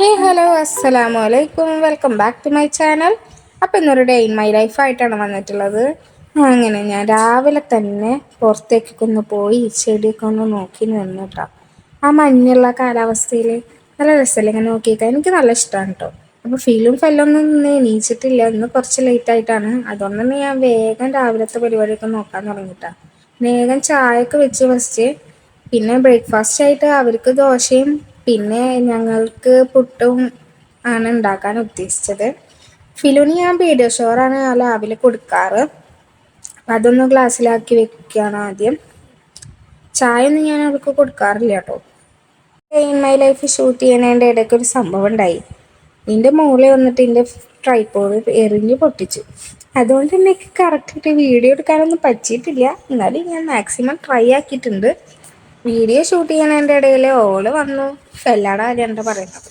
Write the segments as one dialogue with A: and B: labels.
A: Hello അസ്സലാമു അലൈക്കും welcome back to my channel അപ്പം ഇന്നൊരു ഡേ ഇൻ മൈ ലൈഫായിട്ടാണ് വന്നിട്ടുള്ളത്. അങ്ങനെ ഞാൻ രാവിലെ തന്നെ പുറത്തേക്കൊക്കെ ഒന്ന് പോയി ചെടിയൊക്കെ ഒന്ന് നോക്കി നിന്നിട്ടാ ആ മഞ്ഞുള്ള കാലാവസ്ഥയിൽ നല്ല രസമല്ലേ ഇങ്ങനെ നോക്കിയിട്ട് എനിക്ക് നല്ല ഇഷ്ടമാണ് കേട്ടോ അപ്പോൾ ഫീലും ഫെല്ലൊന്നും ഇന്ന് എണീച്ചിട്ടില്ല. ഇന്ന് കുറച്ച് ലേറ്റായിട്ടാണ് അതുകൊണ്ട് തന്നെ ഞാൻ വേഗം രാവിലത്തെ പരിപാടിയൊക്കെ നോക്കാൻ തുടങ്ങിയിട്ടാണ് വേഗം ചായയൊക്കെ വെച്ച് ഫസ്റ്റ് പിന്നെ ബ്രേക്ക്ഫാസ്റ്റ് ആയിട്ട് അവർക്ക് ദോശയും പിന്നെ ഞങ്ങൾക്ക് പുട്ടും ആണ് ഉണ്ടാക്കാൻ ഉദ്ദേശിച്ചത്. ഫിലുവിന് ഞാൻ പീഡിയോഷോറാണ് രാവിലെ കൊടുക്കാറ്. അതൊന്ന് ഗ്ലാസ്സിലാക്കി വെക്കുകയാണ് ആദ്യം. ചായ ഒന്നും ഞാൻ അവൾക്ക് കൊടുക്കാറില്ല കേട്ടോ. ഇൻ മൈ ലൈഫ് ഷൂട്ട് ചെയ്യുന്നതിന്റെ ഇടയ്ക്ക് ഒരു സംഭവം ഉണ്ടായി. നിന്റെ മോളെ വന്നിട്ട് എന്റെ ട്രൈപ്പോഡ് എറിഞ്ഞ് പൊട്ടിച്ചു. അതുകൊണ്ട് എനിക്ക് കറക്റ്റായിട്ട് വീഡിയോ എടുക്കാനൊന്നും പറ്റിയിട്ടില്ല. എന്നാലും ഞാൻ മാക്സിമം ട്രൈ ആക്കിയിട്ടുണ്ട്. വീഡിയോ ഷൂട്ട് ചെയ്യുന്നതിന്റെ ഇടയിൽ ഓൾ വന്നു. ഫെല്ലാട കാര്യമാണ് പറയുന്നത്.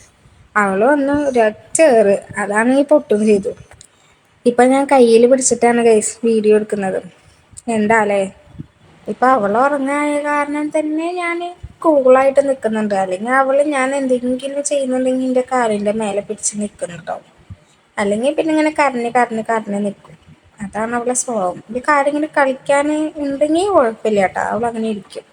A: അവൾ വന്നു ഒരൊറ്റ ഏറ്. അതാണ് ഈ പൊട്ടും ചെയ്തു. ഇപ്പം ഞാൻ കയ്യിൽ പിടിച്ചിട്ടാണ് ഗൈസ് വീഡിയോ എടുക്കുന്നത്. എന്താ അല്ലേ ഇപ്പം അവൾ ഉറങ്ങായ കാരണം തന്നെ ഞാൻ കൂളായിട്ട് നിൽക്കുന്നുണ്ട് അല്ലെങ്കിൽ അവൾ ഞാൻ എന്തെങ്കിലും ചെയ്യുന്നുണ്ടെങ്കിൽ എന്റെ കാലിന്റെ മേലെ പിടിച്ച് നിൽക്കുന്നുണ്ടോ അല്ലെങ്കിൽ പിന്നെ ഇങ്ങനെ കരഞ്ഞ് കരഞ്ഞ് കരഞ്ഞ് നിൽക്കും അതാണ് അവളെ സ്വഭാവം. ഈ കാര്യം ഇങ്ങനെ കളിക്കാൻ ഉണ്ടെങ്കിൽ കുഴപ്പമില്ല കേട്ടോ. അവൾ അങ്ങനെ ഇരിക്കും.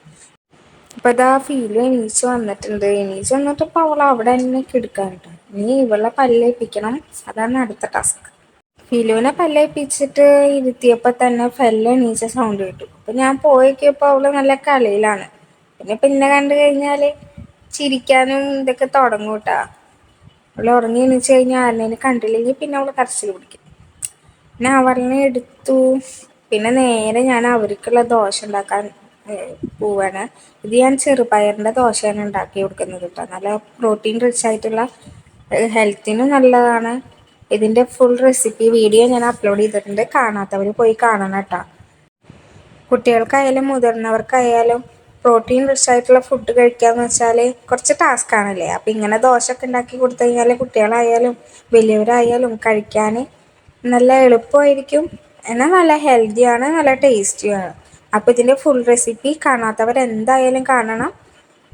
A: ഇപ്പം ഇതാ ഫീൽ എണീച്ച് വന്നിട്ടുണ്ട്. എണീച്ച് വന്നിട്ട് ഇപ്പം അവൾ അവിടെ തന്നെ കിടക്കാൻ കേട്ടോ. ഇനി ഇവളെ പല്ലേപ്പിക്കണം. അതാണ് അടുത്ത ടാസ്ക് ഫിലുവിനെ പല്ലേപ്പിച്ചിട്ട് ഇരുത്തിയപ്പോൾ തന്നെ ഫെല്ല എണീച്ച സൗണ്ട് കിട്ടും. അപ്പം ഞാൻ പോയിക്കപ്പോൾ അവൾ നല്ല കളിയിലാണ്. പിന്നെ പിന്നെ കണ്ടു കഴിഞ്ഞാൽ ചിരിക്കാനും ഇതൊക്കെ തുടങ്ങും കേട്ടാ. അവൾ ഉറങ്ങി എണീച്ച് കഴിഞ്ഞാൽ ആരെയും കണ്ടില്ലെങ്കിൽ പിന്നെ അവൾ കരച്ചിൽ പിടിക്കും. പിന്നെ അവളിനെ എടുത്തു. പിന്നെ നേരെ ഞാൻ അവർക്കുള്ള ദോശ ഉണ്ടാക്കാൻ പോവാണ്. ഇത് ഞാൻ ചെറുപയറിന്റെ ദോശയാണ് ഉണ്ടാക്കി കൊടുക്കുന്നത് കേട്ടോ. നല്ല പ്രോട്ടീൻ റിച്ച് ആയിട്ടുള്ള ഹെൽത്തിനും നല്ലതാണ്. ഇതിന്റെ ഫുൾ റെസിപ്പി വീഡിയോ ഞാൻ അപ്ലോഡ് ചെയ്തിട്ടുണ്ട്. കാണാത്തവർ പോയി കാണണം കേട്ടോ. കുട്ടികൾക്കായാലും മുതിർന്നവർക്കായാലും പ്രോട്ടീൻ റിച്ച് ആയിട്ടുള്ള ഫുഡ് കഴിക്കാന്ന് വെച്ചാൽ കുറച്ച് ടാസ്ക് ആണല്ലേ? അപ്പം ഇങ്ങനെ ദോശ ഒക്കെ ഉണ്ടാക്കി കൊടുത്തു കഴിഞ്ഞാൽ കുട്ടികളായാലും വലിയവരായാലും കഴിക്കാൻ നല്ല എളുപ്പമായിരിക്കും. എന്നാൽ നല്ല ഹെൽത്തിയാണ് നല്ല ടേസ്റ്റിയാണ് അപ്പോൾ ഇതിന്റെ ഫുൾ റെസിപ്പി കാണാത്തവർ എന്തായാലും കാണണം.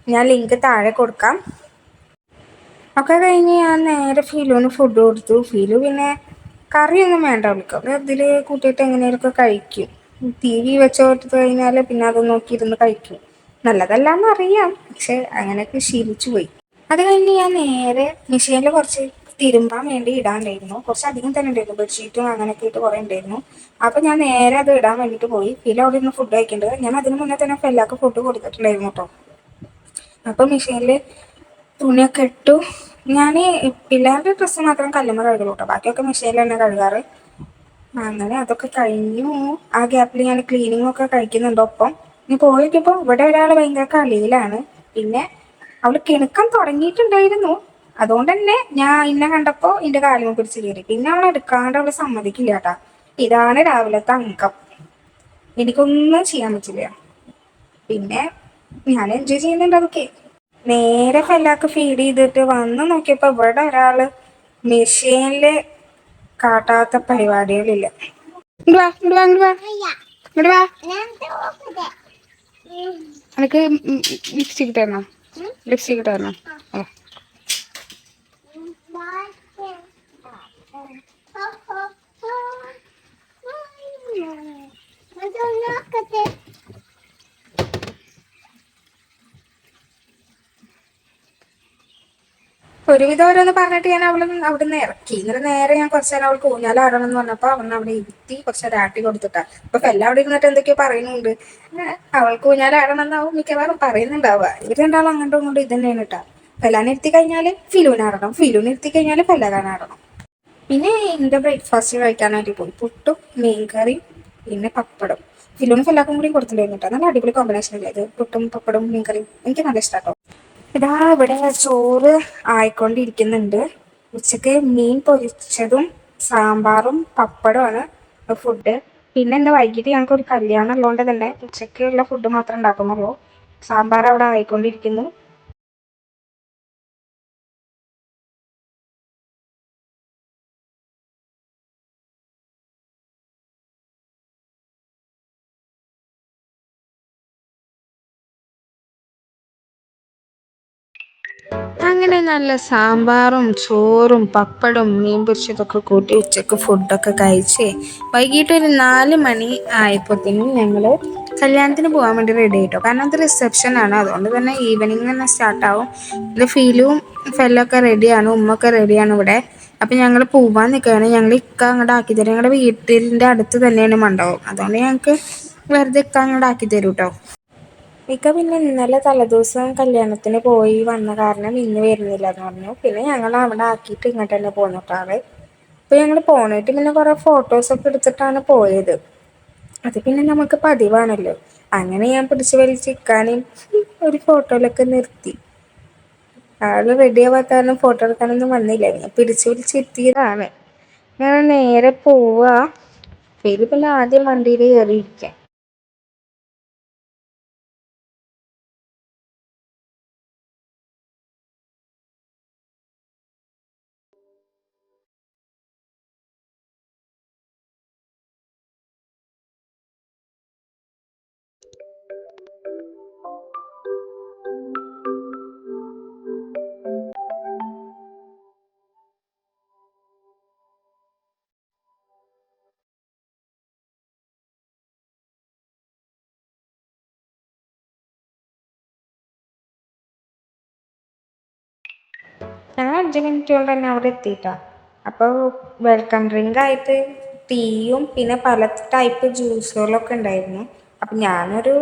A: ഞാൻ ലിങ്ക് താഴെ കൊടുക്കാം. ഒക്കെ കഴിഞ്ഞ് ഞാൻ നേരെ ഫിലുവിന് ഫുഡ് കൊടുത്തു. ഫിലു പിന്നെ കറിയൊന്നും വേണ്ട അവൾക്ക്. അവൾ ഇതിൽ കൂട്ടിയിട്ട് എങ്ങനെയൊക്കെ കഴിക്കും. ടി വി വെച്ച് കൊടുത്തു കഴിഞ്ഞാൽ പിന്നെ അത് നോക്കിയിരുന്ന് കഴിക്കും. നല്ലതല്ല അറിയാം. പക്ഷെ അങ്ങനെയൊക്കെ ശീലിച്ചു പോയി. അത് കഴിഞ്ഞ് ഞാൻ നേരെ മെഷീനിൽ കുറച്ച് തിരുമ്പാൻ വേണ്ടി ഇടാണ്ടായിരുന്നു. കുറച്ച് അധികം തന്നെ ഉണ്ടായിരുന്നു. ബെഡ്ഷീറ്റും അങ്ങനെയൊക്കെ ഇട്ട് കുറേ ഉണ്ടായിരുന്നു. അപ്പോൾ ഞാൻ നേരെ അത് ഇടാൻ വേണ്ടിയിട്ട് പോയി. ഫില അവിടെ ഇരുന്ന് ഫുഡ് കഴിക്കേണ്ടത് ഞാൻ അതിന് മുന്നേ തന്നെ എല്ലാവർക്കും ഫുഡ് കൊടുത്തിട്ടുണ്ടായിരുന്നു കേട്ടോ അപ്പോൾ മെഷീനിൽ തുണിയൊക്കെ ഇട്ടു. ഞാൻ പിള്ളേരുടെ ഡ്രസ്സ് മാത്രം കല്ലുമ്മ കഴുകുള്ളൂ കേട്ടോ ബാക്കിയൊക്കെ മെഷീനിൽ തന്നെ കഴുകാറ്. അങ്ങനെ അതൊക്കെ കഴിഞ്ഞു. ആ ഗ്യാപ്പിൽ ഞാൻ ക്ലീനിങ് ഒക്കെ കഴിക്കുന്നുണ്ട് ഒപ്പം. ഇനി പോയിട്ടിപ്പോൾ ഇവിടെ ഒരാൾ ഭയങ്കര കളിയിലാണ്. പിന്നെ അവൾ കിണുക്കം തുടങ്ങിയിട്ടുണ്ടായിരുന്നു. അതുകൊണ്ട് തന്നെ ഞാൻ ഇന്നെ കണ്ടപ്പോ എന്റെ കാലിന് പിടിച്ച് കയറി പിന്നെ അവൾ എടുക്കാണ്ട് അവൾ സമ്മതിക്കില്ല കേട്ടാ ഇതാണ് രാവിലത്തെ അങ്കം എനിക്കൊന്നും ചെയ്യാൻ പറ്റില്ല. പിന്നെ ഞാൻ എൻജോയ് ചെയ്യുന്നുണ്ട് അതൊക്കെ. നേരെ ഫെല്ലാക്ക് ഫീഡ് ചെയ്തിട്ട് വന്ന് നോക്കിയപ്പോ ഇവിടെ ഒരാൾ മെഷീനിൽ കാട്ടാത്ത പരിപാടികളില്ല. എനിക്ക് ലിപ്സ്റ്റിക് തരണം ലിപ്സ്റ്റിക് തരണം ഓ. ഒരുവിധം ഓരോന്ന് പറഞ്ഞിട്ട് ഞാൻ അവൾ അവിടെ നിന്ന് ഇറക്കി. എന്നിട്ട് നേരെ ഞാൻ കുറച്ചു നേരം അവൾക്ക് ഊഞ്ഞാലാടണം എന്ന് പറഞ്ഞപ്പോൾ അവന്ന് അവിടെ ഇരുത്തി കുറച്ച് നേരം ആട്ടി കൊടുത്തിട്ടാ. അപ്പൊ എല്ലാം അവിടെ ഇരുന്നിട്ട് എന്തൊക്കെയോ പറയുന്നുണ്ട്. അവൾക്ക് ഊഞ്ഞാലാടണം എന്നാവും മിക്കവാറും പറയുന്നുണ്ടാവുക. ഇവർ രണ്ടാളും അങ്ങോട്ടും ഇങ്ങോട്ടും ഇത് തന്നെയാണ് കേട്ടാ. ഫെല്ലാൻ ഇരുത്തി കഴിഞ്ഞാൽ ഫിലൂനാടണം ഫിലൂൻ ഇരുത്തി കഴിഞ്ഞാൽ ഫെല്ലാനാടണം പിന്നെ എന്റെ ബ്രേക്ക്ഫാസ്റ്റ് കഴിക്കാനായിട്ട് പോയി. പുട്ടും മീൻ കറിയും പിന്നെ പപ്പടം. ഫിലൂന് ഫെല്ലാക്കും കൂടി കൊടുത്തിട്ടുണ്ടായിരുന്നു കേട്ടോ. നല്ല അടിപൊളി കോമ്പിനേഷൻ അല്ലേ പുട്ടും പപ്പടവും മീൻ കറിയും എനിക്ക് നല്ല ഇഷ്ടമാട്ടോ ഇതാ ഇവിടെ ചോറ് ആയിക്കൊണ്ടിരിക്കുന്നുണ്ട്. ഉച്ചയ്ക്ക് മീൻ പൊരിച്ചതും സാമ്പാറും പപ്പടമാണ് ഫുഡ് പിന്നെ എന്താ വൈകിട്ട് ഞങ്ങൾക്ക് ഒരു കല്യാണം ഉള്ളതുകൊണ്ട് തന്നെ ഉച്ചക്കുള്ള ഫുഡ് മാത്രമേ ഉണ്ടാക്കുന്നുള്ളൂ. സാമ്പാർ അവിടെ ആയിക്കൊണ്ടിരിക്കുന്നു. അങ്ങനെ നല്ല സാമ്പാറും ചോറും പപ്പടും മീൻ പൊരിച്ചതൊക്കെ കൂട്ടി ഉച്ചയ്ക്ക് ഫുഡൊക്കെ കഴിച്ച് വൈകിട്ട് ഒരു നാല് മണി ആയപ്പോഴത്തേനും ഞങ്ങൾ കല്യാണത്തിന് പോകാൻ വേണ്ടി റെഡി ആയിട്ടോ. കാരണം അത് റിസപ്ഷൻ ആണ്. അതുകൊണ്ട് തന്നെ ഈവനിങ് തന്നെ സ്റ്റാർട്ടാവും ഇത് ഫീലും ഫെല്ലൊക്കെ റെഡിയാണ് ഉമ്മൊക്കെ റെഡിയാണ് ഇവിടെ. അപ്പം ഞങ്ങൾ പോവാൻ നിൽക്കുകയാണ് ഞങ്ങൾ ഇക്ക അങ്ങോട്ട് ആക്കി തരും. ഞങ്ങളുടെ വീട്ടിന്റെ അടുത്ത് തന്നെയാണ് മണ്ഡപം. അതുകൊണ്ട് ഞങ്ങൾക്ക് വെറുതെ ഇക്ക അങ്ങോട്ട് ആക്കി തരും കേട്ടോ ഇക്ക പിന്നെ ഇന്നലെ തലേദിവസം കല്യാണത്തിന് പോയി വന്ന കാരണം ഇന്ന് വരുന്നില്ല എന്ന് പറഞ്ഞു. പിന്നെ ഞങ്ങൾ അവിടെ ആക്കിയിട്ട് ഇങ്ങോട്ട് തന്നെ പോന്നിട്ടാറ് അപ്പോൾ ഞങ്ങൾ പോന്നിട്ട് പിന്നെ കുറേ ഫോട്ടോസൊക്കെ എടുത്തിട്ടാണ് പോയത്. അത് പിന്നെ നമുക്ക് പതിവാണല്ലോ. അങ്ങനെ ഞാൻ പിടിച്ച് വലിച്ച് ഒരു ഫോട്ടോയിലൊക്കെ നിർത്തി. ആൾ റെഡി ആവാത്ത കാരണം ഫോട്ടോ എടുക്കാനൊന്നും വന്നില്ല. ഞാൻ പിടിച്ച് പിടിച്ചിരുത്തിയതാണ് ഞാൻ നേരെ പോവുക പിന്നെ ആദ്യം വണ്ടിയിൽ കയറിയിരിക്കാം ഞങ്ങൾ അഞ്ച് മിനിറ്റ് കൊണ്ട് തന്നെ അവിടെ എത്തിയിട്ടാ. അപ്പോൾ വെൽക്കം ഡ്രിങ്ക് ആയിട്ട് ടീയും പിന്നെ പല ടൈപ്പ് ജ്യൂസുകളൊക്കെ ഉണ്ടായിരുന്നു. അപ്പം ഞാനൊരു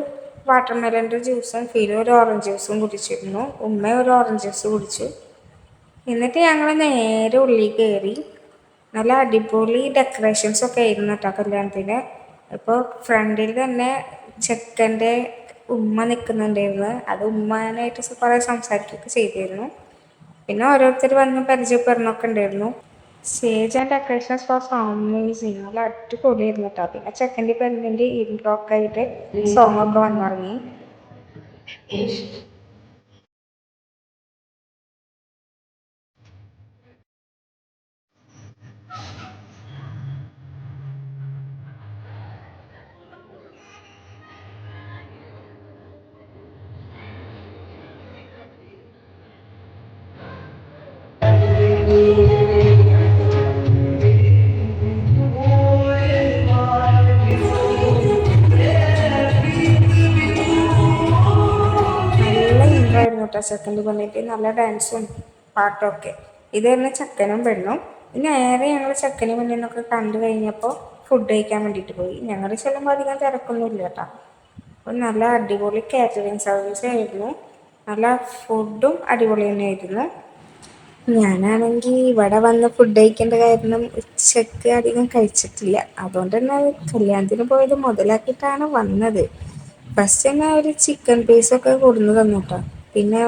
A: വാട്ടർ മെലന്റെ ജ്യൂസും ഫീലും ഒരു ഓറഞ്ച് ജ്യൂസും കുടിച്ചിരുന്നു. ഉമ്മ ഒരു ഓറഞ്ച് ജ്യൂസ് കുടിച്ചു. എന്നിട്ട് ഞങ്ങൾ നേരെ ഉള്ളിൽ കയറി നല്ല അടിപൊളി ഡെക്കറേഷൻസ് ഒക്കെ ആയിരുന്നു കേട്ടോ കല്യാണത്തിന്. ഇപ്പോൾ ഫ്രണ്ടിൽ തന്നെ ചെക്കന്റെ ഉമ്മ നിൽക്കുന്നുണ്ടായിരുന്നു അത് ഉമ്മാനായിട്ട് കുറേ സംസാരിക്കുകയൊക്കെ ചെയ്തിരുന്നു. പിന്നെ ഓരോരുത്തർ വന്ന് പരിചയപ്പെടുന്നൊക്കെ ഉണ്ടായിരുന്നു stage and decorations was amazing നല്ല അടിപൊളിയായിരുന്നു കേട്ടോ പിന്നെ ചെക്കന്റെ പെണ്ണിന്റെ ഇൻട്രോക്കെ ആയിട്ട് സോങ്ങൊക്കെ ഒക്കെ വന്നു തുടങ്ങി കേട്ടോ ചെക്കന്റെ പെണ്ണിട്ട് നല്ല ഡാൻസും പാട്ടൊക്കെ. ഇതായിരുന്നു ചെക്കനും പെണ്ണും. നേരെ ഞങ്ങൾ ചെക്കനും പെണ്ണിനൊക്കെ കണ്ടു കഴിഞ്ഞപ്പോൾ ഫുഡ് കഴിക്കാൻ വേണ്ടിയിട്ട് പോയി. ഞങ്ങൾ ചെല്ലുമ്പോൾ അധികം തിരക്കൊന്നുമില്ല കേട്ടോ. അപ്പോൾ നല്ല അടിപൊളി കാറ്ററിങ് സർവീസ് ആയിരുന്നു. നല്ല ഫുഡും അടിപൊളി തന്നെയായിരുന്നു. ഞാനാണെങ്കിൽ ഇവിടെ വന്ന് ഫുഡ് കഴിക്കേണ്ട കാരണം ഉച്ചയ്ക്ക് അധികം കഴിച്ചിട്ടില്ല. അതുകൊണ്ട് തന്നെ കല്യാണത്തിന് പോയത് മുതലാക്കിയിട്ടാണ് വന്നത്. ഫസ്റ്റ് തന്നെ ഒരു ചിക്കൻ പീസൊക്കെ കൊടുന്നു തന്നു കേട്ടോ. പിന്നെ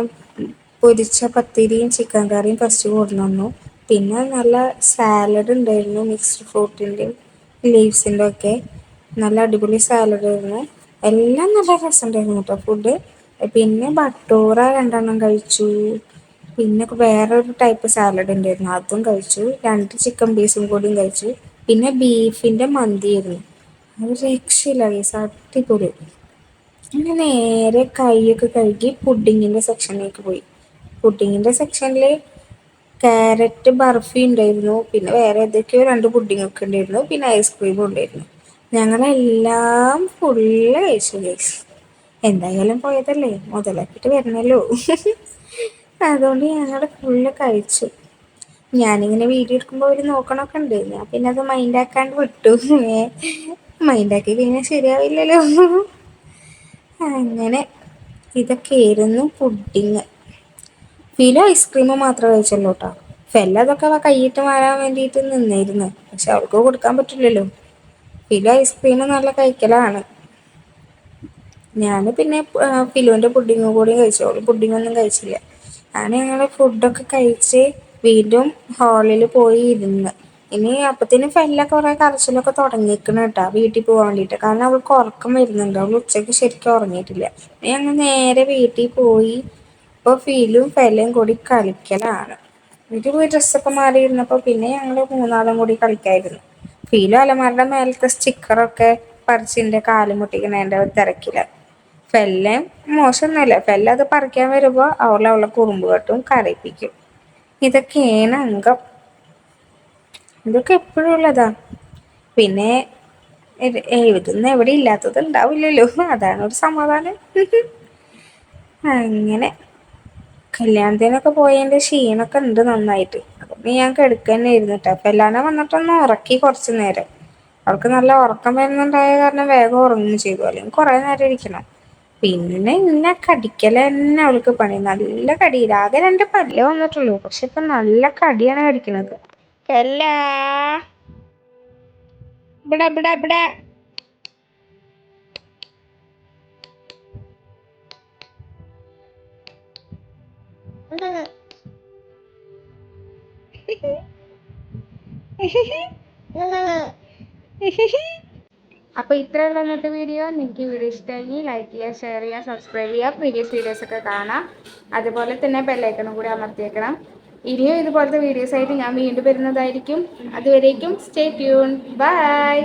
A: പൊരിച്ച പത്തിരിയും ചിക്കൻ കറിയും ഫസ്റ്റ് കൊണ്ടു പിന്നെ നല്ല സാലഡ് ഉണ്ടായിരുന്നു മിക്സ്ഡ് ഫ്രൂട്ടിന്റെയും ലീവ്സിന്റെ ഒക്കെ. നല്ല അടിപൊളി സാലഡ് ആയിരുന്നു. എല്ലാം നല്ല രസമുണ്ടായിരുന്നു കേട്ടോ ഫുഡ് പിന്നെ ബട്ടൂറ രണ്ടെണ്ണം കഴിച്ചു. പിന്നെ വേറൊരു ടൈപ്പ് സാലഡ് ഉണ്ടായിരുന്നു അതും കഴിച്ചു. രണ്ട് ചിക്കൻ പീസും കൂടിയും കഴിച്ചു. പിന്നെ ബീഫിന്റെ മന്തിയായിരുന്നു അത് രക്ഷയില്ല ഗൈസ് അടിപൊളി. പിന്നെ നേരെ കൈയൊക്കെ കഴുകി പുഡിങ്ങിന്റെ സെക്ഷനിലേക്ക് പോയി. പുഡിങ്ങിന്റെ സെക്ഷനിൽ ക്യാരറ്റ് ബർഫി ഉണ്ടായിരുന്നു. പിന്നെ വേറെ ഏതൊക്കെയോ രണ്ട് പുഡിങ്ങൊക്കെ ഉണ്ടായിരുന്നു. പിന്നെ ഐസ്ക്രീമും ഉണ്ടായിരുന്നു. ഞങ്ങളെല്ലാം ഫുള്ള് കഴിച്ചു ഗൈസ് എന്തായാലും പോയതല്ലേ? മുതലാക്കിയിട്ട് വരണല്ലോ. അതുകൊണ്ട് ഞങ്ങൾ ഫുള്ള് കഴിച്ചു. ഞാനിങ്ങനെ വീഡിയോ എടുക്കുമ്പോൾ അവർ നോക്കണമൊക്കെ ഉണ്ട്. ഞാൻ പിന്നെ അത് മൈൻഡാക്കാണ്ട് വിട്ടു. മൈൻഡാക്കി കഴിഞ്ഞാൽ ശരിയാവില്ലല്ലോ. അങ്ങനെ ഇതൊക്കെയായിരുന്നു പുഡിങ്. ഫില ഐസ്ക്രീം മാത്രമേ കഴിച്ചുള്ളൂ കേട്ടോ ഫെല്ല അതൊക്കെ കൈയിട്ട് മാറാൻ വേണ്ടിയിട്ട് നിന്നിരുന്നു. പക്ഷെ അവൾക്ക് കൊടുക്കാൻ പറ്റില്ലല്ലോ. ഫില ഐസ്ക്രീം നല്ല കഴിക്കലാണ്. ഞാൻ പിന്നെ ഫിലുവിന്റെ പുഡിങ് കൂടി കഴിച്ചോളൂ പുഡിങ്ങൊന്നും കഴിച്ചില്ല. ഞാൻ ഞങ്ങൾ ഫുഡൊക്കെ കഴിച്ച് വീണ്ടും ഹാളിൽ പോയി ഇരുന്ന്. ഇനി അപ്പത്തിന് ഫെല്ലൊക്കെ കുറേ കരച്ചിലൊക്കെ തുടങ്ങിയിരിക്കണം കേട്ടോ വീട്ടിൽ പോകാൻ വേണ്ടിയിട്ട് കാരണം അവൾക്ക് ഉറക്കം വരുന്നുണ്ട് അവൾ ഉച്ചയ്ക്ക് ശരിക്കും ഉറങ്ങിയിട്ടില്ല. ഞങ്ങൾ നേരെ വീട്ടിൽ പോയി ഇപ്പോൾ ഫീലും ഫെല്ലയും കൂടി കളിക്കലാണ്. വീട്ടിൽ പോയി ഡ്രസ്സൊക്കെ മാറിയിരുന്നപ്പോൾ പിന്നെ ഞങ്ങൾ മൂന്നാളും കൂടി കളിക്കായിരുന്നു. ഫീലും അലമാരുടെ മേലത്തെ സ്റ്റിക്കറൊക്കെ പറിച്ചിന്റെ കാലും മുട്ടിക്കണേന്റെ തിരക്കില്ല ഫെല്ലം മോശമൊന്നുമല്ല ഫെല്ല അത് പറിക്കാൻ വരുമ്പോൾ അവളെ അവളെ കുറുമ്പ് കെട്ടും കരയിപ്പിക്കും. ഇതൊക്കെയാണ് അംഗം. ഇതൊക്കെ എപ്പോഴും ഉള്ളതാ. പിന്നെ എഴുതുന്ന എവിടെ ഇല്ലാത്തത് ഉണ്ടാവില്ലല്ലോ. അതാണ് ഒരു സമാധാനം. അങ്ങനെ കല്യാണത്തിനൊക്കെ പോയതിന്റെ ക്ഷീണമൊക്കെ ഉണ്ട് നന്നായിട്ട്. അപ്പം ഞാൻ കെടുക്കന്നെ ഇരുന്നിട്ട് അപ്പം എല്ലാവരും വന്നിട്ടൊന്ന് ഉറക്കി കുറച്ച് നേരം. അവൾക്ക് നല്ല ഉറക്കം വരുന്നുണ്ടായ കാരണം വേഗം ഉറങ്ങുകയും ചെയ്തു. അല്ലെങ്കിൽ കുറേ നേരം ഇരിക്കണം. പിന്നെ ഇന്നെ കടിക്കൽ തന്നെ അവൾക്ക് പണി. നല്ല കടി. ആകെ രണ്ട് പല്ലേ വന്നിട്ടുള്ളൂ. പക്ഷെ ഇപ്പം നല്ല കടിയാണ് കടിക്കുന്നത് എല്ലാ ഇവിടെ ഇവിടെ ഇവിടെ. അപ്പോൾ ഇത്രയുള്ള ഇന്നത്തെ വീഡിയോ. നിങ്ങൾക്ക് വീഡിയോ ഇഷ്ടമെങ്കിൽ ലൈക്ക് ചെയ്യുക ഷെയർ ചെയ്യുക സബ്സ്ക്രൈബ് ചെയ്യുക. പ്രീവിയസ് വീഡിയോസ് ഒക്കെ കാണാം. അതുപോലെ തന്നെ ബെല്ലൈക്കണും കൂടി അമർത്തിയേക്കണം. ഇനിയും ഇതുപോലത്തെ വീഡിയോസ് ആയിട്ട് ഞാൻ വീണ്ടും വരുന്നതായിരിക്കും. അതുവരേക്കും സ്റ്റേ ട്യൂൺ ബൈ